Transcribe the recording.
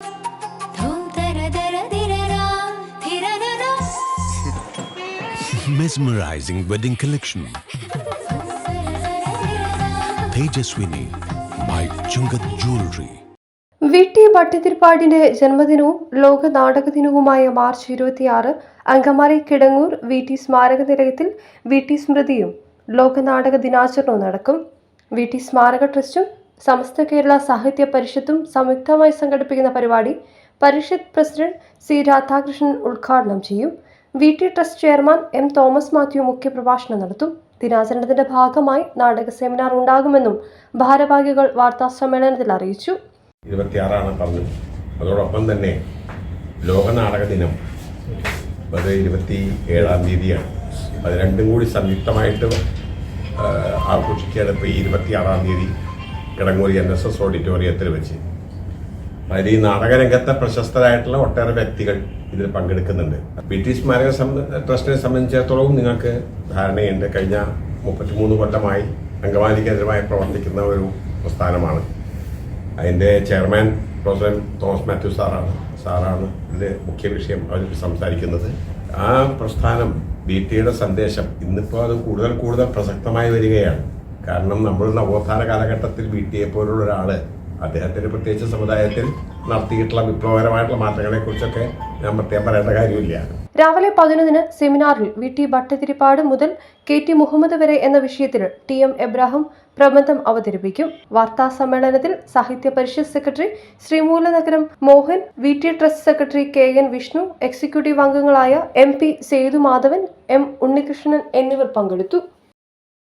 Mesmerizing wedding collection. Tejaswini by Chungat Jewelry. വിട്ടി ഭട്ടതിരിപ്പാടിന്റെ ജന്മദിനവും ലോക നാടക ദിനവുമായ March ഇരുപത്തിയാറ് അങ്കമാലി കിടങ്ങൂർ വി ടി സ്മാരക നിലയത്തിൽ വി ടി സ്മൃതിയും ലോക നാടക ദിനാചരണവും നടക്കും വി ടി സ്മാരക ട്രസ്റ്റും സമസ്ത കേരള സാഹിത്യ പരിഷത്തും സംയുക്തമായി സംഘടിപ്പിക്കുന്ന പരിപാടി പരിഷത്ത് പ്രസിഡന്റ് സി രാധാകൃഷ്ണൻ ഉദ്ഘാടനം ചെയ്യും. V T trust chairman M Thomas Mathew മുഖ്യപ്രഭാഷണം നടത്തും. ദിനാചരണത്തിന്റെ ഭാഗമായി നാടക സെമിനാർ ഉണ്ടാകുമെന്നും ഭാരവാഹികൾ വാർത്താ സമ്മേളനത്തിൽ അറിയിച്ചു. ഇരുപത്തിയാറാണ് പറഞ്ഞു അതോടൊപ്പം തന്നെ ലോക നാടക ദിനം ഇരുപത്തി ഏഴാം തീയതിയാണ്. അത് രണ്ടും കൂടി സംയുക്തമായിട്ട് ആഘോഷിക്കുകയാണ് ഇപ്പോൾ ഈ ഇരുപത്തിയാറാം തീയതി. കിടങ്ങൂർ എൻ എസ് എസ് ഓഡിറ്റോറിയത്തിൽ വെച്ച്. അതിൽ ഈ നാടകരംഗത്തെ പ്രശസ്തരായിട്ടുള്ള ഒട്ടേറെ വ്യക്തികൾ ഇതിൽ പങ്കെടുക്കുന്നുണ്ട്. ബ്രിട്ടീഷ് സ്മാരക ട്രസ്റ്റിനെ സംബന്ധിച്ചിടത്തോളം നിങ്ങൾക്ക് ധാരണയുണ്ട്. കഴിഞ്ഞ മുപ്പത്തിമൂന്ന് കൊല്ലമായി കേന്ദ്രമായി പ്രവർത്തിക്കുന്ന ഒരു പ്രസ്ഥാനമാണ്. അതിന്റെ ചെയർമാൻ പ്രൊഫസർ തോമസ് മാത്യു സാറാണ്. സാറാണ് ഇതിൽ മുഖ്യ വിഷയം അവർ സംസാരിക്കുന്നത്. ആ പ്രസ്ഥാനം ബി ടിയുടെ സന്ദേശം ഇന്നിപ്പോൾ അത് കൂടുതൽ കൂടുതൽ പ്രസക്തമായി വരികയാണ്. കാരണം നമ്മൾ നവോത്ഥാന കാലഘട്ടത്തിൽ ബി ടിയെ പോലുള്ള ഒരാൾ അദ്ദേഹത്തിന് പ്രത്യേകിച്ച് സമുദായത്തിൽ നടത്തിയിട്ടുള്ള വിപ്ലവകരമായിട്ടുള്ള മാറ്റങ്ങളെ കുറിച്ചൊക്കെ ഞാൻ പ്രത്യേകം പറയേണ്ട കാര്യമില്ല. രാവിലെ പതിനൊന്നിന് സെമിനാറിൽ വി ടി ഭട്ടതിരിപ്പാട് മുതൽ കെ ടി മുഹമ്മദ് വരെ എന്ന വിഷയത്തിൽ ടി എം എബ്രാഹിം പ്രബന്ധം അവതരിപ്പിക്കും. വാർത്താ സമ്മേളനത്തിൽ Sahitya Parishad secretary Sreemoolanagaram Mohan V T trust secretary K N Vishnu executive അംഗങ്ങളായ M P Sethumadhavan M Unnikrishnan എന്നിവർ പങ്കെടുത്തു.